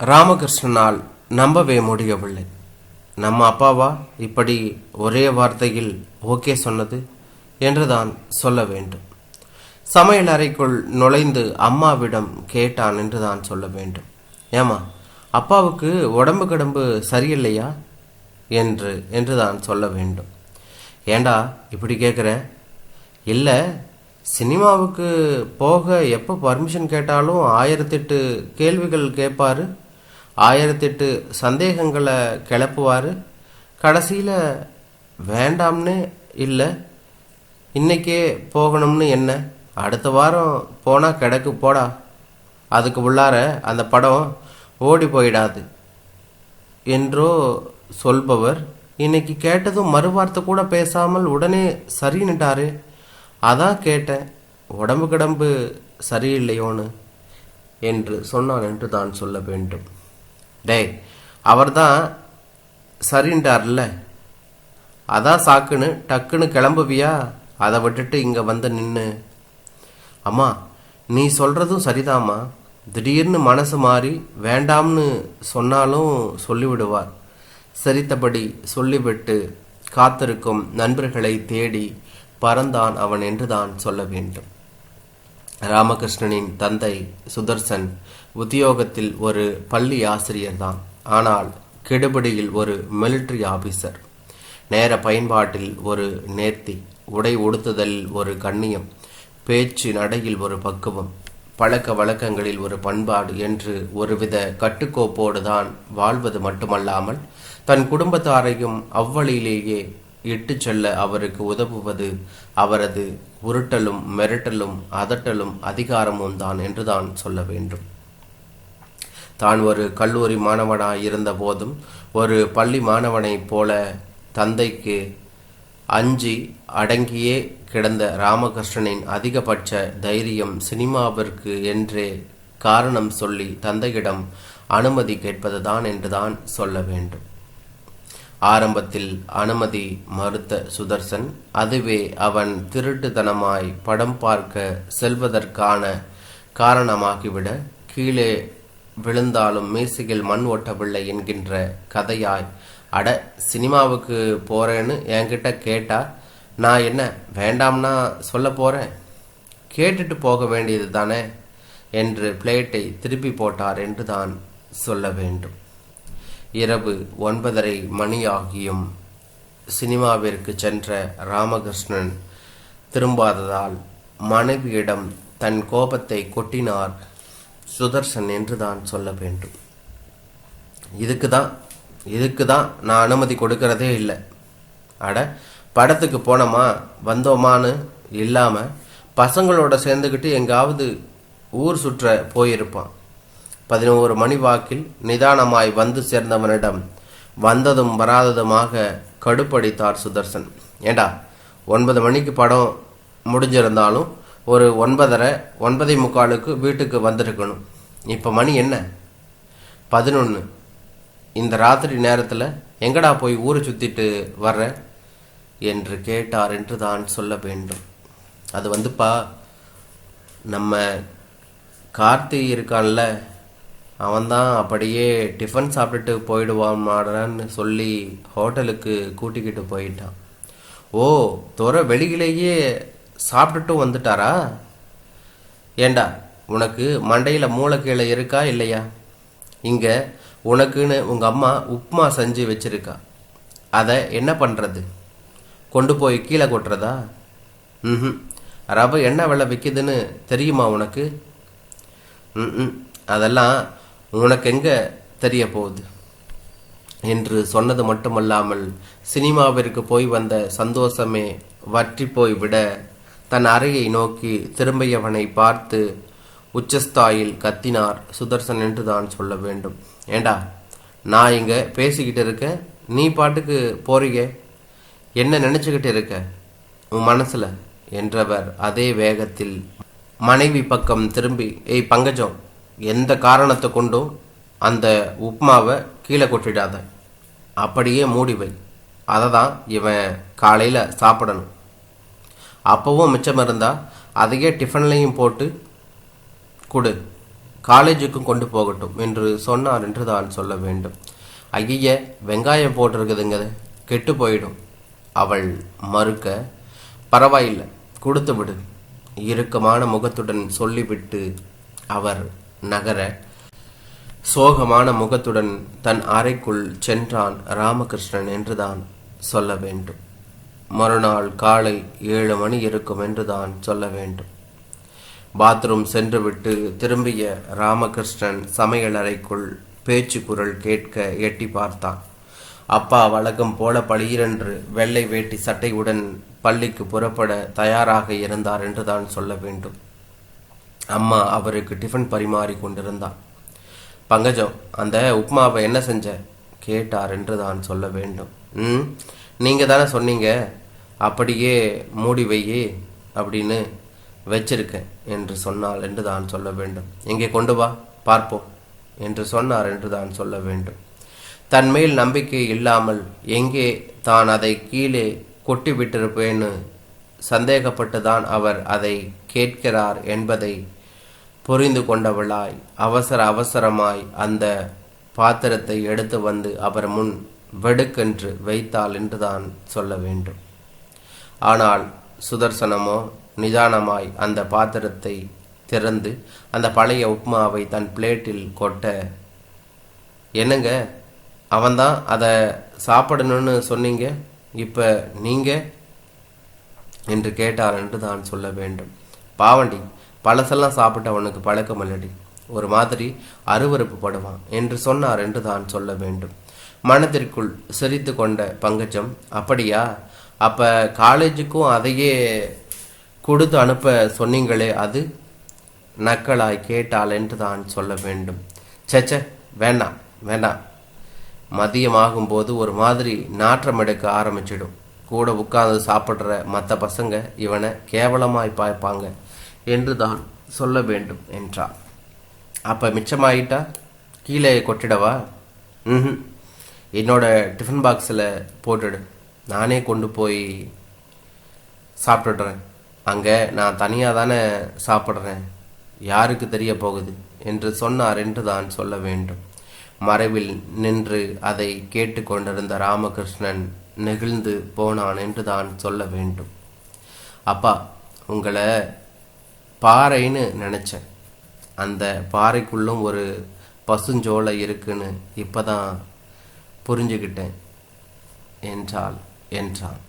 ராமகிருஷ்ணனால் நம்பவே முடியவில்லை. நம்ம அப்பாவா இப்படி ஒரே வார்த்தையில் ஓகே சொன்னது என்றுதான் சொல்ல வேண்டும். சமையல் அறைக்குள் நுழைந்து அம்மாவிடம் கேட்டான் என்றுதான் சொல்ல வேண்டும். ஏமா அப்பாவுக்கு உடம்பு கிடம்பு சரியில்லையா? என்று என்றுதான் சொல்ல வேண்டும். ஏண்டா இப்படி கேட்குற இல்லை சினிமாவுக்கு போக எப்போ பர்மிஷன் கேட்டாலும் ஆயிரத்தெட்டு கேள்விகள் கேட்பாரு ஆயிரத்தெட்டு சந்தேகங்களை கிளப்புவார். கடைசியில் வேண்டாம்னு இல்லை இன்னைக்கே போகணும்னு என்ன? அடுத்த வாரம் போனால் கிடக்கு போடா. அதுக்கு உள்ளார அந்த படம் ஓடி போயிடாது என்றோ சொல்பவர். இன்னைக்கு கேட்டதும் மறுவார்த்தை கூட பேசாமல் உடனே சரின்னுட்டாரு அதான் கேட்டேன் உடம்பு கிடம்பு சரியில்லையோன்னு என்று சொன்னான் என்று தான் சொல்ல வேண்டும். டேய் அவர்தான் சரின்றார்ல. அதான் சாக்குன்னு டக்குன்னு கிளம்புவியா? அதை விட்டுட்டு இங்கே வந்து நின்று அம்மா நீ சொல்கிறதும் சரிதாம்மா. திடீர்னு மனசு மாறி வேண்டாம்னு சொன்னாலும் சொல்லிவிடுவார். சரித்தபடி சொல்லிவிட்டு காத்திருக்கும் நண்பர்களை தேடி பறந்தான் அவன் என்றுதான் சொல்ல வேண்டும். ராமகிருஷ்ணனின் தந்தை சுதர்சன் உத்தியோகத்தில் ஒரு பள்ளி ஆசிரியர்தான். ஆனால் கெடுபிடியில் ஒரு மிலிட்டரி ஆபீசர் நேர பயன்பாட்டில் ஒரு நேர்த்தி. உடை உடுத்துதலில் ஒரு கண்ணியம். பேச்சு நடையில் ஒரு பக்குவம். பழக்க வழக்கங்களில் ஒரு பண்பாடு என்று ஒருவித கட்டுக்கோப்போடு தான் வாழ்வது மட்டுமல்லாமல் தன் குடும்பத்தாரையும் அவ்வழியிலேயே இட்டு செல்ல அவருக்கு உதவுவது அவரது உருட்டலும் மிரட்டலும் அதட்டலும் அதிகாரமும் தான் என்றுதான் சொல்ல வேண்டும். தான் ஒரு கல்லூரி மாணவனாய் இருந்த போதும் ஒரு பள்ளி மாணவனைப் போல தந்தைக்கு அஞ்சி அடங்கியே கிடந்த ராமகிருஷ்ணனின் அதிகபட்ச தைரியம் சினிமாவிற்கு என்றே காரணம் சொல்லி தந்தையிடம் அனுமதி கேட்பதுதான் என்றுதான் சொல்ல வேண்டும். ஆரம்பத்தில் அனுமதி மறுத்த சுதர்சன் அதுவே அவன் திருட்டுத்தனமாய் படம் பார்க்க செல்வதற்கான காரணமாகிவிட கீழே விழுந்தாலும் மீசையில் மண் ஒட்டவில்லை என்கின்ற கதையாய் அட சினிமாவுக்கு போறேன்னு என்கிட்ட கேட்டா நான் என்ன வேண்டாம்னா சொல்ல போறேன்? கேட்டுட்டு போக வேண்டியது தானே என்று பிளேட்டை திருப்பி போட்டார் என்று தான் சொல்ல வேண்டும். இரவு ஒன்பதரை மணியாகியும் சினிமாவிற்கு சென்ற ராமகிருஷ்ணன் திரும்பாததால் மனைவியிடம் தன் கோபத்தை கொட்டினார் சுதர்சன் என்று தான் சொல்ல வேண்டும். இதுக்கு தான் இதுக்கு தான் நான் அனுமதி கொடுக்கறதே இல்லை. அட படத்துக்கு போனோமா வந்தோமான்னு இல்லாமல் பசங்களோட சேர்ந்துக்கிட்டு எங்காவது ஊர் சுற்ற போயிருப்பான். பதினோரு மணி வாக்கில் நிதானமாய் வந்து சேர்ந்தவனிடம் வந்ததும் வராததுமாக கடுப்படித்தார் சுதர்சன். ஏண்டா ஒன்பது மணிக்கு படம் முடிஞ்சிருந்தாலும் ஒரு ஒன்பதரை ஒன்பதே முக்காலுக்கு வீட்டுக்கு வந்திருக்கணும். இப்போ மணி என்ன? பதினொன்று இந்த ராத்திரி நேரத்தில் எங்கடா போய் ஊரை சுற்றிட்டு வர்ற? என்று கேட்டார் என்று தான் சொல்ல வேண்டும். அது வந்துப்பா நம்ம கார்த்தி இருக்கான்ல அவன்தான் அப்படியே டிஃபன் சாப்பிட்டுட்டு போயிடுவான் மாடன்னு சொல்லி ஹோட்டலுக்கு கூட்டிக்கிட்டு போயிட்டான். ஓ துறை வெளியிலேயே சாப்பிட்டுட்டும் வந்துட்டாரா? ஏண்டா உனக்கு மண்டையில் மூளைக்கீழே இருக்கா இல்லையா? இங்கே உனக்குன்னு உங்கள் அம்மா உப்புமா செஞ்சு வச்சுருக்கா. அதை என்ன பண்ணுறது கொண்டு போய் கீழே கொட்டுறதா? ம் ரவை என்ன விலை விற்கிதுன்னு தெரியுமா உனக்கு? ம் அதெல்லாம் உனக்கு எங்கே தெரிய போகுது என்று சொன்னது மட்டுமல்லாமல் சினிமாவிற்கு போய் வந்த சந்தோஷமே வற்றி போய் விட தன் அறையை நோக்கி திரும்பியவனை பார்த்து உச்சஸ்தாயில் கத்தினார் சுதர்சன் என்று தான் சொல்ல வேண்டும். ஏண்டா நான் இங்கே பேசிக்கிட்டு இருக்கேன் நீ பாட்டுக்கு போறீங்க? என்ன நினச்சிக்கிட்டு இருக்க? உன் மனசில் என்றவர் அதே வேகத்தில் மனைவி பக்கம் திரும்பி ஏய் பங்கஜம் எந்த காரணத்தை கொண்டும் அந்த உப்மாவை கீழே கொட்டிடாத. அப்படியே மூடி வை. அதை தான் இவன் காலையில் சாப்பிடணும். அப்போவும் மிச்சம் இருந்தால் அதையே டிஃபன்லையும் போட்டு கொடு. காலேஜுக்கும் கொண்டு போகட்டும் என்று சொன்னார் என்று தான் சொல்ல வேண்டும். ஐய வெங்காயம் போட்டிருக்குதுங்க. கெட்டு போயிடும். அவள் மறுக்க பரவாயில்லை கொடுத்து விடு. இறுக்கமான முகத்துடன் சொல்லிவிட்டு அவர் நகர சோகமான முகத்துடன் தன் அறைக்குள் சென்றான் ராமகிருஷ்ணன் என்றுதான் சொல்ல வேண்டும். மறுநாள் காலை ஏழு மணி இருக்கும் என்றுதான் சொல்ல வேண்டும். பாத்ரூம் சென்றுவிட்டு திரும்பிய ராமகிருஷ்ணன் சமையலறைக்குள் பேச்சு குரல் கேட்க எட்டி பார்த்தான். அப்பா வழக்கம் போல பளீரென்று வெள்ளை வேட்டி சட்டையுடன் பள்ளிக்கு புறப்பட தயாராக இருந்தார் என்றுதான் சொல்ல வேண்டும். அம்மா அவருக்கு டிஃபன் பரிமாறி கொண்டிருந்தார் பங்கஜம் அந்த உப்மாவை என்ன செஞ்ச? கேட்டார் என்று தான் சொல்ல வேண்டும். ம் நீங்கள் தானே சொன்னீங்க? அப்படியே மூடி வையே அப்படின்னு வச்சிருக்கேன் என்று சொன்னால் என்று தான் சொல்ல வேண்டும். எங்கே கொண்டு வா பார்ப்போம் என்று சொன்னார் என்று தான் சொல்ல வேண்டும். தன் மேல் நம்பிக்கை இல்லாமல் எங்கே தான் அதை கீழே கொட்டி விட்டிருப்பேன்னு சந்தேகப்பட்டு தான் அவர் அதை கேட்கிறார் என்பதை புரிந்து கொண்டவளாய் அவசர அவசரமாய் அந்த பாத்திரத்தை எடுத்து வந்து அவர் முன் வெடுக்கென்று வைத்தாள் என்றுதான் சொல்ல வேண்டும். ஆனால் சுதர்சனமோ நிதானமாய் அந்த பாத்திரத்தை திறந்து அந்த பழைய உப்மாவை தன் பிளேட்டில் கொட்ட என்னங்க? அவன்தான் அதை சாப்பிடணும்னு சொன்னீங்க? இப்போ நீங்கள் என்று கேட்டார் என்று தான் சொல்ல வேண்டும். பாவண்டி பழசெல்லாம் சாப்பிட்டவனுக்கு பழக்கம் இல்லடி. ஒரு மாதிரி அருவறுப்பு படுவான். என்று சொன்னார் என்று தான் சொல்ல வேண்டும். மனதிற்குள் சிரித்து கொண்ட பங்கஜம் அப்படியா? அப்ப காலேஜுக்கும் அதையே கொடுத்து அனுப்ப சொன்னீங்களே அது? நக்கலாய் கேட்டாள் என்று தான் சொல்ல வேண்டும். சச்ச வேண்டாம் வேண்டாம் மதியமாகும்போது ஒரு மாதிரி நாற்றம் எடுக்க ஆரம்பிச்சிடும். கூட உட்கார்ந்து சாப்பிட்ற மற்ற பசங்க இவனை கேவலமாய் பார்ப்பாங்க. என்று தான் சொல்ல வேண்டும் என்றார். அப்போ மிச்சமாயிட்டா? கீழே கொட்டிடவா? ம் என்னோட டிஃபன் பாக்ஸில் போட்டுடு. நானே கொண்டு போய் சாப்பிட்டுடுறேன். அங்கே நான் தனியாக தானே சாப்பிட்றேன். யாருக்கு தெரிய போகுது? என்று சொன்னார் என்று தான் சொல்ல வேண்டும். மறைவில் நின்று அதை கேட்டுக்கொண்டிருந்த ராமகிருஷ்ணன் நெகிழ்ந்து போனான் என்று தான் சொல்ல வேண்டும். அப்பா உங்களை பாறைன்னு நினச்சேன். அந்த பாறைக்குள்ளும் ஒரு பசுஞ்சோலை இருக்குன்னு இப்பதான் புரிஞ்சுக்கிட்டேன் என்றால் என்றான்.